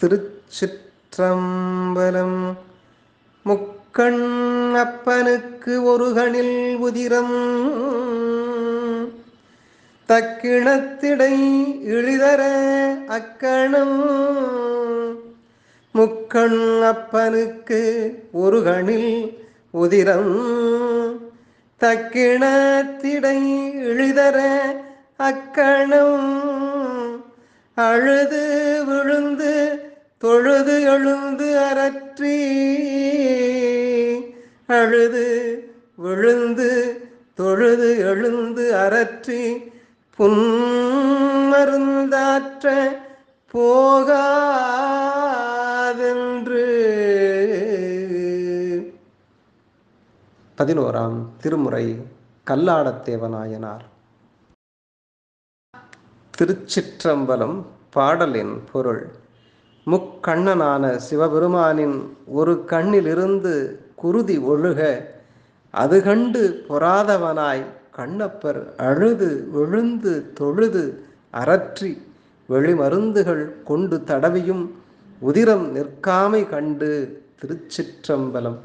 திருச்சிற்றம்பலம். முக்கண் அப்பனுக்கு ஒரு கணில் உதிரம். தக்கிணத்திடை இழிதர அக்கணம். முக்கண் அப்பனுக்கு ஒரு கணில் உதிரம். தக்கிணத்திடை இழிதர அக்கணம். அழுது விழு தொழுது எழுந்து அரற்றி அழுது விழுந்து தொழுது எழுந்து அரற்றி புன்மருந்தாற்ற போகாதென்று. பதினோராம் திருமுறை கல்லாடத்தேவநாயனார். திருச்சிற்றம்பலம் பாடலின் பொருள் முக்கண்ணனான சிவபெருமானின் ஒரு கண்ணிலிருந்து குருதி ஒழுக அது கண்டு பொறாதவனாய் கண்ணப்பர் அழுது விழுந்து தொழுது அரற்றி வெளிமருந்துகள் கொண்டு தடவியும் உதிரம் நிற்காமை கண்டு திருச்சிற்றம்பலம்.